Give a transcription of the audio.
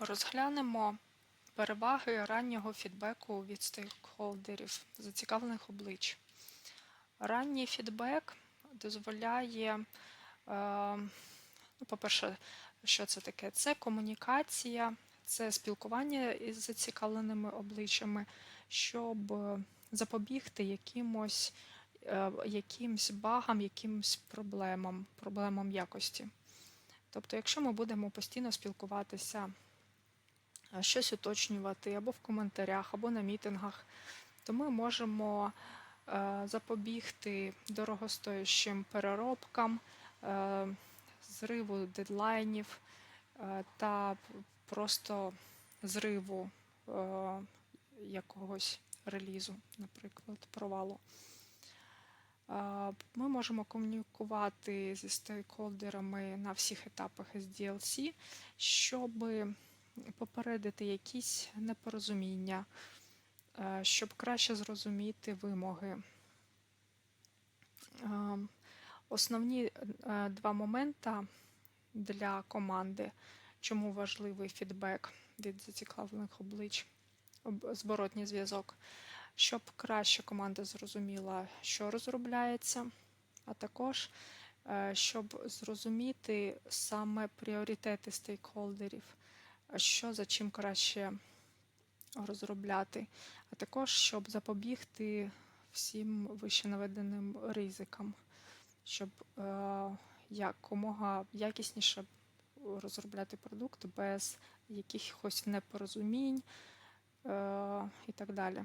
Розглянемо переваги раннього фідбеку від стейкхолдерів, зацікавлених облич. Ранній фідбек дозволяє, е, ну, по-перше, що це таке? Це комунікація, це спілкування із зацікавленими обличчями, щоб запобігти якимось, е, якимсь багам, якимсь проблемам, проблемам якості. Тобто, якщо ми будемо постійно спілкуватися, щось уточнювати або в коментарях, або на мітингах, то ми можемо е, запобігти дорогостоящим переробкам, е, зриву дедлайнів е, та просто зриву е, якогось релізу, наприклад, провалу. Е, Ми можемо комунікувати зі стейкхолдерами на всіх етапах SDLC, щоб попередити якісь непорозуміння, е, щоб краще зрозуміти вимоги. Е, Основні е, два моменти для команди, чому важливий фідбек від зацікавлених облич, об- зворотній зв'язок, щоб краще команда зрозуміла, що розробляється, а також щоб зрозуміти саме пріоритети стейкхолдерів, що за чим краще розробляти, а також щоб запобігти всім вище наведеним ризикам, щоб е, якомога якісніше розробляти продукт без якихось непорозумінь е, і так далі.